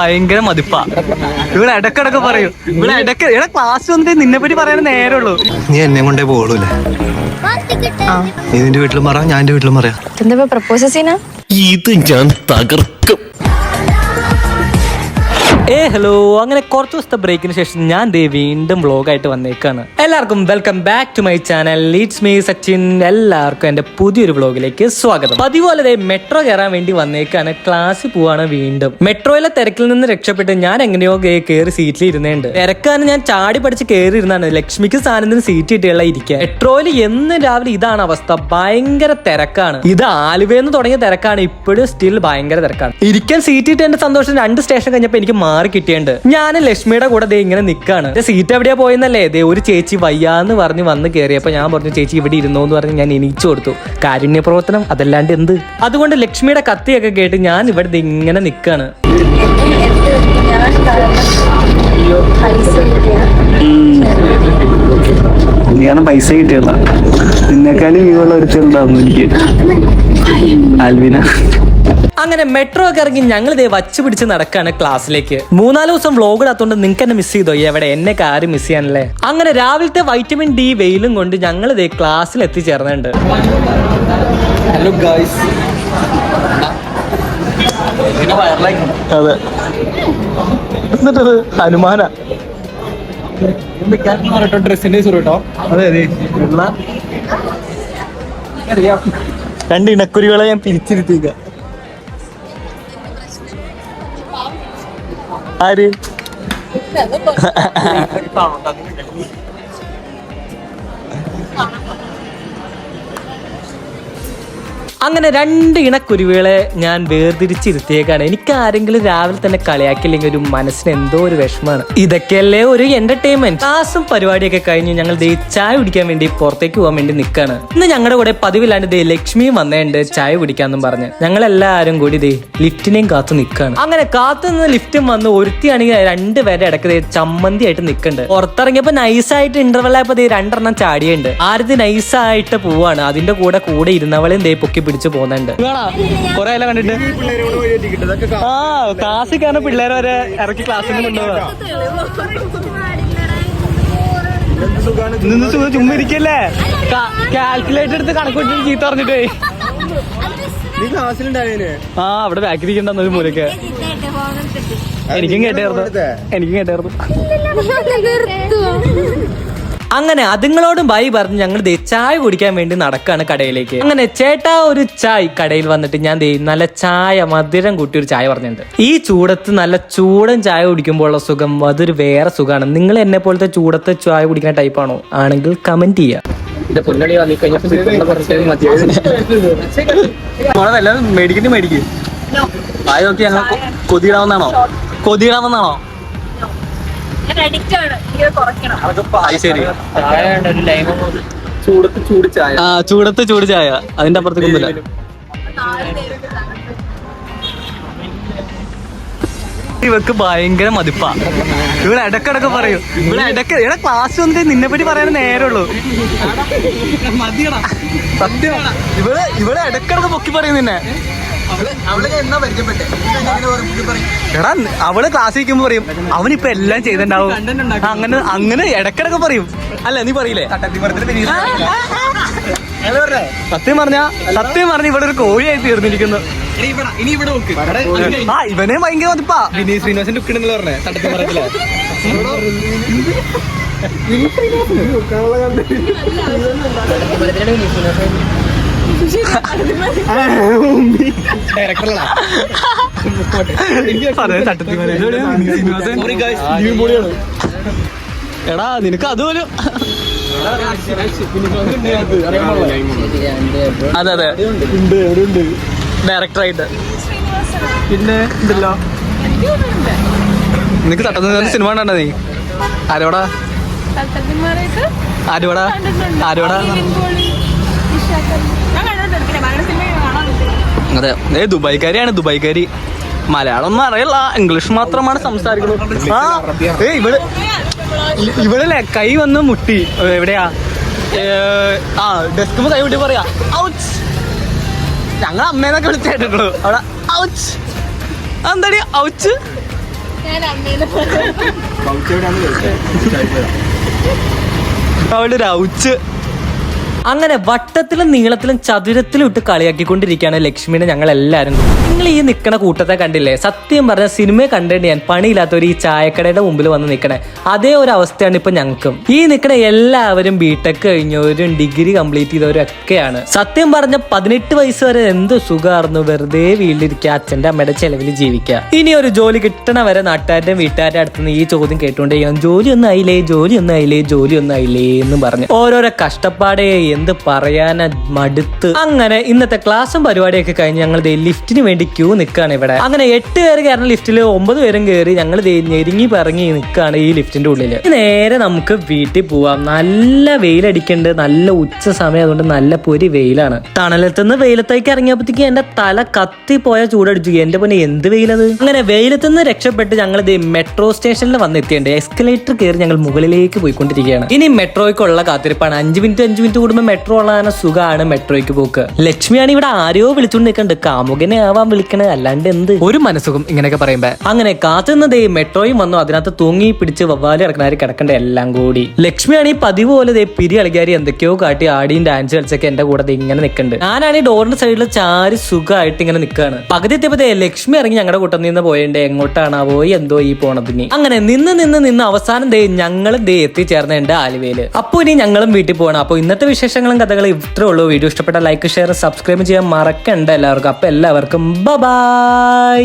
ഭയങ്കര മതിപ്പാ. ഇവിടെ ഇടക്കിടക്ക് പറയും. ഇവിടെ ഇടയ്ക്ക് ഇവിടെ ക്ലാസ് വന്നിട്ട് നിന്നെ പറ്റി പറയാൻ നേരമുള്ളൂ നീ എന്നെ കൊണ്ടേ പോകുള്ളൂ നീ നിന്റെ വീട്ടിലും പറയാം ഞാൻ എന്റെ വീട്ടിലും പറയാം. എന്താ പ്രപ്പോസ് സീനാ ഇത് ഞാൻ തകർക്കും. ഏ ഹലോ അങ്ങനെ കുറച്ച് ദിവസത്തെ ബ്രേക്കിന് ശേഷം ഞാൻ ദേ വീണ്ടും വ്ളോഗായിട്ട് വന്നേക്കാണ്. എല്ലാവർക്കും welcome back to my channel leads me Sachin. എല്ലാവർക്കും എന്റെ പുതിയൊരു വ്ളോഗിലേക്ക് സ്വാഗതം. പതിപോലെ ദേ മെട്രോ കയറാൻ വേണ്ടി വന്നേക്കാണ്. ക്ലാസ്സിൽ പോവാണ് വീണ്ടും. മെട്രോയിലെ തിരക്കിൽ നിന്ന് രക്ഷപ്പെട്ട് ഞാൻ എങ്ങനെയോ കയറി സീറ്റിൽ ഇരുന്നേണ്ട്. തിരക്കാണ് ഞാൻ ചാടി പഠിച്ച് കയറി ഇരുന്നാണ് ലക്ഷ്മിക്ക് സാധനത്തിന് സീറ്റ് കിട്ടിയുള്ള ഇരിക്കുക മെട്രോയിൽ എന്ന് രാവിലെ ഇതാണ് അവസ്ഥ. ഭയങ്കര തിരക്കാണ്. ഇത് ആലുവയെന്ന് തുടങ്ങിയ തിരക്കാണ്. ഇപ്പോഴും സ്റ്റിൽ ഭയങ്കര തിരക്കാണ്. ഇരിക്കാൻ സീറ്റ് കിട്ടിയ സന്തോഷം രണ്ട് സ്റ്റേഷൻ കഴിഞ്ഞപ്പോൾ എനിക്ക് കിട്ടിയുണ്ട് ഞാൻ ലക്ഷ്മിയുടെ കൂടെ ദേ ഇങ്ങനെ നിൽക്കാണ് സീറ്റ് എവിടെയാ പോയെന്നല്ലേ? ദേ ഒരു ചേച്ചി വയ്യാന്ന് പറഞ്ഞ് വന്ന് കയറിയപ്പോ ഞാൻ പറഞ്ഞു ചേച്ചി ഇവിടെ ഇരുന്നോ? എന്ന് പറഞ്ഞ് ഞാൻ എനിച്ചു കൊടുത്തു. കാരുണ്യ പ്രവർത്തനം അതല്ലാണ്ട് എന്ത്? അതുകൊണ്ട് ലക്ഷ്മിയുടെ കത്തിയൊക്കെ കേട്ട് ഞാൻ ഇവിടെ ഇങ്ങനെ നിൽക്കാണ് പൈസ കിട്ടിയതാ നിന്നെക്കാളും വ്യൂള്ള ചെറുതാന്നു എനിക്ക്. ആൽവിന. അങ്ങനെ മെട്രോ ഒക്കെ ഇറങ്ങി ഞങ്ങൾ ഇതേ വച്ച് പിടിച്ച് നടക്കാണ് ക്ലാസ്സിലേക്ക് മൂന്നാൽ ദിവസം വ്ലോഗ് ഇടാത്തോണ്ട് നിങ്ങൾക്ക് എന്നെ മിസ് ചെയ്തോ? എവിടെ? എന്നെ ആരും മിസ് ചെയ്യാനല്ലേ? അങ്ങനെ രാവിലത്തെ വൈറ്റമിൻ ഡി വെയിലും കൊണ്ട് ഞങ്ങൾ ഇതേ ക്ലാസ്സിൽ എത്തിച്ചേർന്നുണ്ട് ഹലോ ഗായ്സ് അതെ. എന്നിട്ടത് ഹനുമാന. ഡ്രസ്സിന്റെ അതെ അതെ. രണ്ട് ഇണക്കുരികളെ ഞാൻ പിരിച്ചിരുത്തിക്ക ആര്? അങ്ങനെ രണ്ട് ഇണക്കുരുവികളെ ഞാൻ വേർതിരിച്ചിരുത്തിയേക്കാണ്. എനിക്ക് ആരെങ്കിലും രാവിലെ തന്നെ കളിയാക്കില്ലെങ്കിൽ ഒരു മനസ്സിന് എന്തോ ഒരു വിഷമാണ് ഇതൊക്കെയല്ലേ ഒരു എന്റർടൈൻമെന്റ് ക്ലാസും പരിപാടിയൊക്കെ കഴിഞ്ഞ് ഞങ്ങൾ ദേ ചായ കുടിക്കാൻ വേണ്ടി പുറത്തേക്ക് പോകാൻ വേണ്ടി നിൽക്കാണ് ഇന്ന് ഞങ്ങളുടെ കൂടെ പതിവില്ലാണ്ട് ദേ ലക്ഷ്മിയും വന്നേണ്ട് ചായ കുടിക്കാന്നും പറഞ്ഞ്. ഞങ്ങൾ എല്ലാവരും കൂടി ദേ ലിഫ്റ്റിനെയും കാത്തു നിൽക്കാണ് അങ്ങനെ കാത്തു നിന്ന് ലിഫ്റ്റും വന്ന് ഒരുത്തിയാണെങ്കിൽ രണ്ടുപേരെ ഇടയ്ക്ക് ദേ ചമ്മന്തി ആയിട്ട് നിൽക്കുന്നുണ്ട് പുറത്തിറങ്ങിയപ്പോ നൈസായിട്ട് ഇന്റർവെൽ ആയപ്പോ ദേ രണ്ടെണ്ണം ചാടിയുണ്ട് ആരത് നൈസായിട്ട് പോവാണ്. അതിന്റെ കൂടെ കൂടെ ഇരുന്നവളെയും ദേ പൊക്കി പിടിച്ച് പോകുന്നുണ്ട്. കൊറേ അല്ല കണ്ടിട്ട്. ആ ക്ലാസ്സിൽ കാരണം പിള്ളേരെ വരെ ഇറക്കി ക്ലാസ്സിൽ നിന്ന് കൊണ്ടുപോകാ നിന്ന് സുഖം ചുമ്മാ ഇരിക്കല്ലേ? കാൽക്കുലേറ്റർ എടുത്ത് കണക്കൂട്ടി ചീത്ത പറഞ്ഞിട്ടേ. ആ അവിടെ ബാക്കി ഇരിക്കണ്ടെന്ന് ഒരു മൂലക്ക്. എനിക്കും കേട്ടായിരുന്നു. എനിക്കും കേട്ടായിരുന്നു. അങ്ങനെ അതുങ്ങളോടും ബൈ പറഞ്ഞ് ഞങ്ങൾ ദേ ചായ കുടിക്കാൻ വേണ്ടി നടക്കാണ് കടയിലേക്ക്. അങ്ങനെ ചേട്ടാ ഒരു ചായ് കടയിൽ വന്നിട്ട് ഞാൻ ദേ നല്ല ചായ മധുരം കൂട്ടി ഒരു ചായ പറഞ്ഞിട്ടുണ്ട്. ഈ ചൂടത്ത് നല്ല ചൂടൻ ചായ കുടിക്കുമ്പോൾ ഉള്ള സുഖം അതൊരു വേറെ സുഖമാണ്. നിങ്ങൾ എന്നെ പോലത്തെ ചൂടത്തെ ചായ കുടിക്കുന്ന ടൈപ്പാണോ ആണെങ്കിൽ കമന്റ് ചെയ്യാം. മേടിക്കുന്നു മേടിക്കും. ആയി നോക്കി ഞങ്ങൾ കൊതിയിടാവുന്നതാണോ? കൊതിയിടാവുന്നതാണോ? ചൂടത്ത് ചൂട് ചായ. ആ ചൂടത്ത് ചൂട് ചായ. അതിന്റെ അപ്പുറത്തേക്കൊന്നുമില്ല ഇവക്ക് ഭയങ്കര മതിപ്പാ. ഇവിടെ ഇടക്കിടക്ക് പറയും. ഇവിടെ ഇടയ്ക്ക് ഇവിടെ ക്ലാസ് വന്നിട്ട് നിന്നെ പറ്റി പറയാൻ നേരമുള്ളൂ സത്യം. ഇവിടെ ഇവിടെ ഇടക്കിടക്ക് പൊക്കി പറയും നിന്നെ. എടാ അവൾ ക്ലാസ് ഇരിക്കുമ്പോ പറയും അവനിപ്പൊ എല്ലാം ചെയ്തിണ്ടാവും അങ്ങനെ അങ്ങനെ ഇടക്കിടക്ക് പറയും. അല്ല നീ പറയില്ലേ? സത്യം പറഞ്ഞ? സത്യം പറഞ്ഞ ഇവിടെ ഒരു കോഴിയായി തീർന്നിരിക്കുന്നു. ആ ഇവനെ ഭയങ്കര മതിപ്പാ വിനീത് ശ്രീനിവാസൻ ലുക്ക് ഉണ്ടെന്ന് പറഞ്ഞേ തട്ടത്തി തട്ടത്തി എടാ നിനക്ക് അതുപോലും അതെ അതെ ഉണ്ട് എവിടെ ഉണ്ട് ഡയറക്ടറായിട്ട്. പിന്നെ ഇതല്ലോ. നിനക്ക് തട്ടുന്ന സിനിമ കണ്ടാ നീ? ആരോടാ? ആരോടാ? ആരോടാ? അതെ. ഏ ദുബായ്ക്കാരിയാണ് ദുബായ്ക്കാരി. മലയാളം ഒന്നും അറിയില്ല. ഇംഗ്ലീഷ് മാത്രമാണ് സംസാരിക്കുന്നത്. ആ ഏ ഇവിടെ കൈ വന്ന് മുട്ടി. എവിടെയാ? ആ ഡെസ്ക് കൈ മുട്ടി പറയാ ഔച്ച്. ഞങ്ങൾ അമ്മേന്നൊക്കെ വിളിച്ചായിട്ടുള്ളൂ അവിടെ ഔച്ച്. എന്താടി ഔച്ച്. അവിടെ ഒരു ഔച്ച്. അങ്ങനെ വട്ടത്തിലും നീളത്തിലും ചതുരത്തിലും ഇട്ട് കളിയാക്കിക്കൊണ്ടിരിക്കുകയാണ് ലക്ഷ്മിനെ ഞങ്ങൾ എല്ലാവരും നിങ്ങൾ ഈ നിൽക്കണ കൂട്ടത്തെ കണ്ടില്ലേ? സത്യം പറഞ്ഞ സിനിമയെ കണ്ടിട്ട് ഞാൻ. ഒരു ഈ ചായക്കടയുടെ മുമ്പിൽ വന്ന് നിൽക്കണേ അതേ ഒരു അവസ്ഥയാണ് ഇപ്പൊ ഞങ്ങൾക്കും. ഈ നിൽക്കണ എല്ലാവരും ബിടെക് കഴിഞ്ഞവരും ഡിഗ്രി കംപ്ലീറ്റ് ചെയ്തവരും ഒക്കെയാണ് സത്യം പറഞ്ഞ പതിനെട്ട് വയസ്സ് വരെ എന്ത് സുഖമായിരുന്നു. വെറുതെ വീട്ടിലിരിക്കുക അച്ഛന്റെ അമ്മയുടെ ചെലവിൽ ജീവിക്കുക. ഇനി ഒരു ജോലി കിട്ടണ വരെ നാട്ടുകാരുടെ വീട്ടുകാരുടെ അടുത്ത് നിന്ന് ഈ ചോദ്യം കേട്ടുകൊണ്ടേ ജോലി ഒന്നും ആയില്ലേ? ജോലി ഒന്നും ആയില്ലേ? ജോലി ഒന്നും ആയില്ലേ? എന്ന് പറഞ്ഞു ഓരോരോ കഷ്ടപ്പാടെ എന്ത് പറയാനാ മടുത്ത്. അങ്ങനെ ഇന്നത്തെ ക്ലാസ്സും പരിപാടിയൊക്കെ കഴിഞ്ഞ് ഞങ്ങൾ ലിഫ്റ്റിന് വേണ്ടി ക്യൂ നിൽക്കുകയാണ് ഇവിടെ. അങ്ങനെ എട്ട് പേര് കയറുന്ന ലിഫ്റ്റിൽ ഒമ്പത് പേരും കയറി ഞങ്ങൾ ഞെരുങ്ങി പറങ്ങി നിൽക്കുകയാണ് ഈ ലിഫ്റ്റിന്റെ ഉള്ളിൽ നേരെ നമുക്ക് വീട്ടിൽ പോവാം. നല്ല വെയിലടിക്കുന്നുണ്ട് നല്ല ഉച്ച സമയം അതുകൊണ്ട് നല്ല പൊരി വെയിലാണ്. തണലത്തുനിന്ന് വെയിലത്തേക്ക് ഇറങ്ങിയപ്പോഴത്തേക്ക് എന്റെ തല കത്തി പോയ ചൂടടിച്ചു. എന്റെ പൊന്നെ എന്ത് വെയിലത്? അങ്ങനെ വെയിലത്തുനിന്ന് രക്ഷപ്പെട്ട് ഞങ്ങൾ മെട്രോ സ്റ്റേഷനിൽ വന്നെത്തിയുണ്ട് എസ്കലേറ്റർ കയറി ഞങ്ങൾ മുകളിലേക്ക് പോയിക്കൊണ്ടിരിക്കുകയാണ്. ഇനി മെട്രോയ്ക്കുള്ള കാത്തിരിപ്പാണ്. അഞ്ച് മിനിറ്റ് അഞ്ച് മിനിറ്റ് കൂടുമ്പോൾ മെട്രോ ഉള്ളതാണ് സുഖമാണ് മെട്രോയ്ക്ക് പോക്ക്. ലക്ഷ്മിയാണ് ഇവിടെ ആരെയോ വിളിച്ചുകൊണ്ട് നിൽക്കുന്നുണ്ട് കാമുകനെ ആവാൻ വിളിക്കണത് അല്ലാണ്ട് എന്ത്? ഒരു മനസ്സുഖം ഇങ്ങനെയൊക്കെ പറയുമ്പോ. അങ്ങനെ കാത്തുനിന്നത് മെട്രോയും വന്നു. അതിനകത്ത് തൂങ്ങി പിടിച്ച് വവ്വാലി ഇറക്കണാരി കിടക്കേണ്ട എല്ലാം കൂടി. ലക്ഷ്മിയാണ് ഈ പതിവ് പോലെ ദേ പിരി കളിക്കാരി എന്തൊക്കെയോ കാട്ടി ആടിയും ഡാൻസ് കളിച്ചൊക്കെ എന്റെ കൂടെ ഇങ്ങനെ നിൽക്കുന്നുണ്ട് ഞാനാണ് ഈ ഡോറിന്റെ സൈഡിൽ ചാരി സുഖമായിട്ട് ഇങ്ങനെ നിൽക്കുകയാണ് പകുതി എത്തിയപ്പോ ലക്ഷ്മി ഇറങ്ങി ഞങ്ങളുടെ കൂട്ടം നിന്ന് പോയേണ്ടേ. എങ്ങോട്ടാണ് പോയി? എന്തോ ഈ പോണതിന് അങ്ങനെ നിന്ന് നിന്ന് നിന്ന് അവസാനം ദേ ഞങ്ങൾ ദേ എത്തിച്ചേർന്നുണ്ട് ആലുവയിൽ. അപ്പൊ ഇനി ഞങ്ങളും വീട്ടിൽ പോകണം അപ്പൊ ഇന്നത്തെ വിശേഷങ്ങളും കഥകളും ഇത്രേ ഉള്ളൂ. വീഡിയോ ഇഷ്ടപ്പെട്ട ലൈക്ക് ഷെയർ സബ്സ്ക്രൈബ് ചെയ്യാൻ മറക്കണ്ട എല്ലാവർക്കും. അപ്പൊ എല്ലാവർക്കും ബൈ